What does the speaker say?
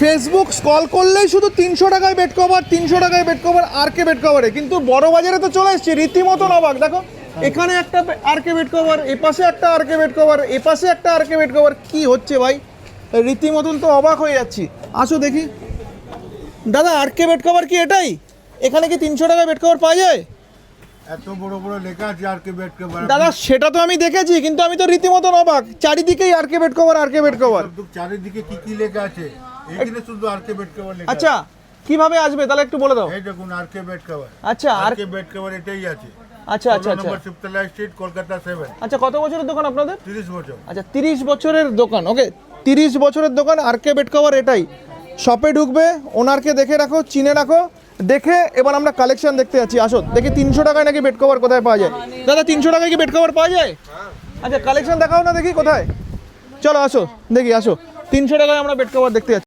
Facebook scroll করলেই শুধু তিনশো টাকায় বেড কভার তিনশো টাকায় বেড কভার আর কে বেড কভারে কিন্তু বড় বাজারে তো চলে এসছে রীতিমতো অবাক। দেখো এখানে একটা আর কে বেড কভার এ পাশে একটা আর কে বেড কভার এ পাশে একটা আর কে বেড কভার কি হচ্ছে ভাই? রীতিমতন তো অবাক হয়ে যাচ্ছি। আসো দেখি। দাদা আর কে বেড কভার কি এটাই? এখানে কি তিনশো টাকায় বেড কভার পাওয়া যায়? এত বড় বড় লেখা আছে আর কে বেড কভার দাদা সেটা তো আমি দেখেছি কিন্তু আমি তো রীতিমতন অবাক। চারিদিকেই আর কে বেড কভার আর কে বেড কভার চারিদিকে কি কি লেখা আছে? এখানে শুধু আর কে বেড কভার লেখা আচ্ছা কীভাবে আসবে? তাহলে একটু বলে দাও। এই দেখুন আর কে বেড কভার আচ্ছা আর আর কে বেড কভার এটাই আছে। আচ্ছা আচ্ছা আচ্ছা। Number Shibtala street Kolkata seven আচ্ছা কত বছরের দোকান আপনাদের? তিরিশ বছর। আচ্ছা তিরিশ বছরের দোকান ওকে। তিরিশ বছরের দোকান আর কে বেড কভার এটাই। শপে ঢুকবে ওনারকে দেখে রাখো চিনে রাখো দেখে এবার আমরা কালেকশন দেখতে যাচ্ছি। আসো দেখি তিনশো টাকায় নাকি বেড কভার কোথায় পাওয়া যায়। দাদা তিনশো টাকায় কি বেড কভার পাওয়া যায়? আচ্ছা কালেকশন দেখাও না দেখি কোথায়। চলো আসো দেখি আসো। তিনশো টাকায় আমরা বেড কভার দেখতে যাচ্ছি।